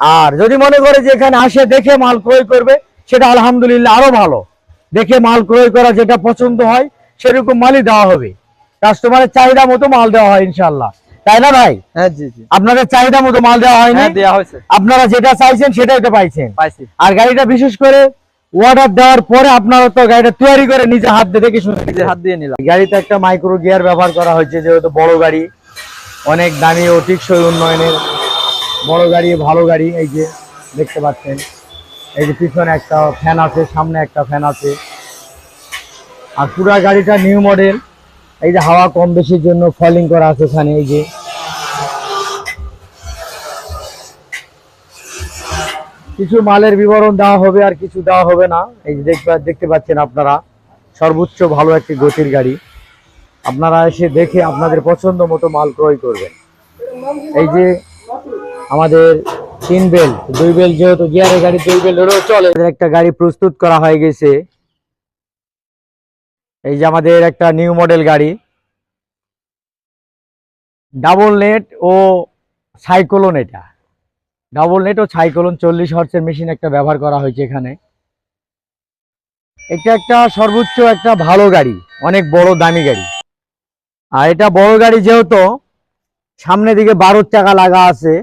আর যদি মনে করে যে এখানে আসে দেখে মাল ক্রয় করবে, সেটা আলহামদুলিল্লাহ আরও ভালো। দেখে মাল ক্রয় করা যেটা পছন্দ হয় সেরকম মালই দেওয়া হবে। কাস্টমারের চাহিদা মতো মাল দেওয়া হয় ইনশাল্লাহ তাই না ভাই? হ্যাঁ জি জি। আপনাদের চাহিদা মতো মাল দেওয়া হয়নি? হ্যাঁ দেওয়া হয়েছে। আপনারা যেটা চাইছেন সেটাই তো পাইছেন। পাইছি। আর গাড়িটা বিশেষ করে অর্ডার দেওয়ার পরে আপনারা তো গাড়িটা তৈরি করে নিজে হাত দিয়ে দেখে শুনে নিজে হাত দিয়ে নিলাম। গাড়িতে একটা মাইক্রো গিয়ার ব্যবহার করা হয়েছে যেহেতু বড় গাড়ি অনেক দামি ও টিকসই উন্নয়নের। বড় গাড়ি ভালো গাড়ি এই যে দেখতে পাচ্ছেন। এই যে পিছনে একটা ফ্যান আছে সামনে একটা ফ্যান আছে। আর পুরা গাড়িটা নিউ মডেল এই যে হাওয়া কম বেশির জন্য ফলিং করা আছে এখানে, এই যে। কিছু মালের বিবরণ দেওয়া হবে আর কিছু দেওয়া হবে না। এই যে দেখতে পাচ্ছেন আপনারা, সর্বোচ্চ ভালো একটি গতির গাড়ি। আপনারা এসে দেখে আপনাদের পছন্দ মতো মাল ক্রয় করবেন। এই যে আমাদের তিন বেল দুই বেল যেহেতু, গিয়ারের গাড়ি দুই বেল চলে। একটা গাড়ি প্রস্তুত করা হয়ে গেছে। এই যে আমাদের একটা নিউ মডেল গাড়ি। ডাবল নেট ও সাইক্লোন এটা। ডাবল নেট ও সাইক্লোন চল্লিশ হর্সের মেশিন একটা ব্যবহার করা হয়েছে এখানে। এটা একটা সর্বোচ্চ একটা ভালো গাড়ি, অনেক বড় দামি গাড়ি। আর এটা বড় গাড়ি যেহেতু সামনে দিকে বারোর চাকা লাগা আছে।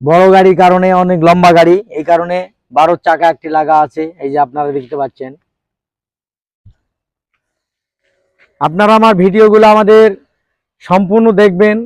বড় গাড়ির কারণে অনেক লম্বা গাড়ি, এই কারণে বারোর চাকা একটি লাগা আছে। এই যে আপনারা দেখতে পাচ্ছেন। আপনারা আমার ভিডিওগুলো আমাদের সম্পূর্ণ দেখবেন।